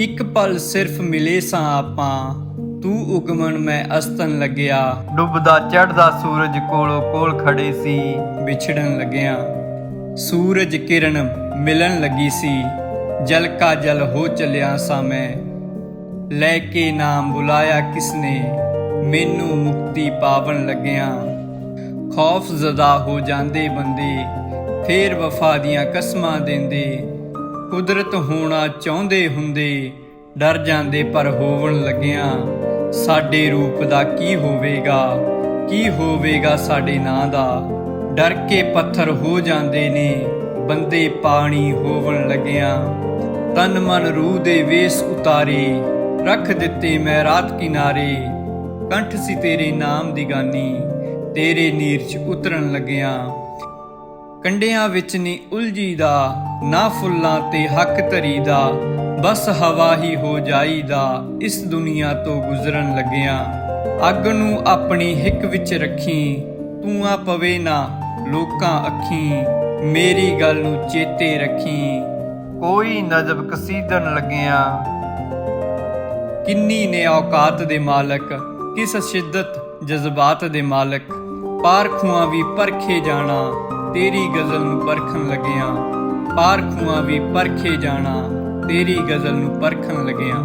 ਇੱਕ ਪਲ ਸਿਰਫ ਮਿਲੇ ਸਾਂ ਆਪਾਂ ਤੂੰ ਉਗਮਣ ਮੈਂ ਅਸਤਨ ਲੱਗਿਆ। ਡੁੱਬਦਾ ਚੜ੍ਹਦਾ ਸੂਰਜ ਕੋਲੋਂ ਕੋਲ ਖੜੇ ਸੀ। ਵਿਛੜਨ ਲੱਗਿਆ ਸੂਰਜ ਕਿਰਨ ਮਿਲਣ ਲੱਗੀ ਸੀ। ਜਲ ਕਾ ਜਲ ਹੋ ਚੱਲਿਆ ਸਾਂ ਮੈਂ ਲੈ ਕੇ ਨਾਮ ਬੁਲਾਇਆ ਕਿਸਨੇ ਮੈਨੂੰ ਮੁਕਤੀ ਪਾਵਨ ਲੱਗਿਆ। ਖੌਫ ਜ਼ਦਾ ਹੋ ਜਾਂਦੇ ਬੰਦੇ ਫੇਰ ਵਫਾ ਦੀਆਂ ਕਸਮਾਂ ਦਿੰਦੇ। ਕੁਦਰਤ ਹੋਣਾ ਚਾਹੁੰਦੇ ਹੁੰਦੇ, ਡਰ ਜਾਂਦੇ ਪਰ ਹੋਵਣ ਲੱਗਿਆ। ਸਾਡੇ ਰੂਪ ਦਾ ਕੀ ਹੋਵੇਗਾ ਕੀ ਹੋਵੇਗਾ ਸਾਡੇ ਨਾਂ ਦਾ? ਡਰ ਕੇ ਪੱਥਰ ਹੋ ਜਾਂਦੇ ਨੇ, ਬੰਦੇ ਪਾਣੀ ਹੋਵਣ ਲੱਗਿਆ। ਤਨ ਮਨ ਰੂਹ ਦੇ ਵੇਸ ਉਤਾਰੇ, ਰੱਖ ਦਿੱਤੇ ਮੈਂ ਰਾਤ ਕਿਨਾਰੇ। ਕੰਠ ਸੀ ਤੇਰੇ ਨਾਮ ਦੀ ਗਾਨੀ, ਤੇਰੇ ਨੀਰ ਚ ਉਤਰਨ ਲੱਗਿਆ। ਕੰਡਿਆਂ ਵਿੱਚ ਨੀ ਉਲਝੀ ਦਾ ਨਾ ਫੁੱਲਾਂ ਤੇ ਹੱਕ ਧਰੀ ਦਾ ਬਸ ਹਵਾ ਹੀ ਹੋ ਜਾਈ ਦਾ ਇਸ ਦੁਨੀਆ ਤੋਂ ਗੁਜ਼ਰਨ ਲੱਗਿਆ। ਅੱਗ ਨੂੰ ਆਪਣੀ ਹਿੱਕ ਵਿੱਚ ਰੱਖੀ, ਤੂੰ ਆ ਪਵੇ ਨਾ ਲੋਕਾਂ ਅੱਖੀ, ਮੇਰੀ ਗੱਲ ਨੂੰ ਚੇਤੇ ਰੱਖੀ। ਕੋਈ ਨਜਬ ਕਸੀਦਨ ਲੱਗਿਆ। ਕਿੰਨੀ ਨੇ ਔਕਾਤ ਦੇ ਮਾਲਕ, ਕਿਸ ਸ਼ਿੱਦਤ ਜਜ਼ਬਾਤ ਦੇ ਮਾਲਕ। ਪਾਰਖੂਆਂ ਵੀ ਪਰਖੇ ਜਾਣਾ ਤੇਰੀ ਗਜ਼ਲ ਨੂੰ ਪਰਖਣ ਲੱਗਿਆ ਪਾਰਖੂਆਂ ਵੀ ਪਰਖੇ ਜਾਣਾ। ਤੇਰੀ ਗਜ਼ਲ ਨੂੰ ਪਰਖਣ ਲੱਗਿਆ।